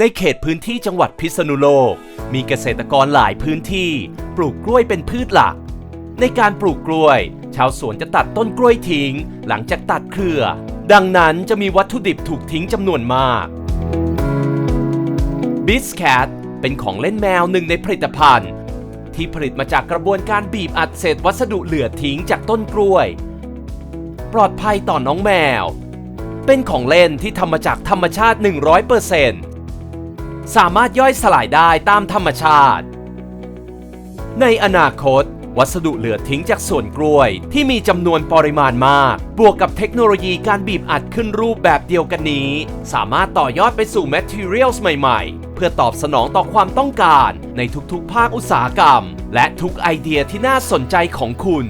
ในเขตพื้นที่จังหวัดพิษณุโลก มีเกษตรกรหลายพื้นที่ ปลูกกล้วยเป็นพืชหลัก ในการปลูกกล้วย ชาวสวนจะตัดต้นกล้วยทิ้ง หลังจากตัดเครือ ดังนั้นจะมีวัตถุดิบถูกทิ้งจำนวนมาก b i s c a t เป็นของเล่นแมวหนึ่งในผลิตภัณฑ์ ที่ผลิตมาจากกระบวนการบีบอัดเศษวัสดุเหลือทิ้งจากต้นกล้วย ปลอดภัยต่อน้องแมว เป็นของเล่นที่ทำมาจากธรรมชาติ 100% สามารถย่อยสลายได้ตามธรรมชาติ ในอนาคต วัสดุเหลือทิ้งจากส่วนกล้วย ที่มีจำนวนปริมาณมาก บวกกับเทคโนโลยีการบีบอัดขึ้นรูปแบบเดียวกันนี้ สามารถต่อยอดไปสู่ materials ใหม่ๆ เพื่อตอบสนองต่อความต้องการในทุกๆ ภาคอุตสาหกรรม และทุกไอเดียที่น่าสนใจของคุณ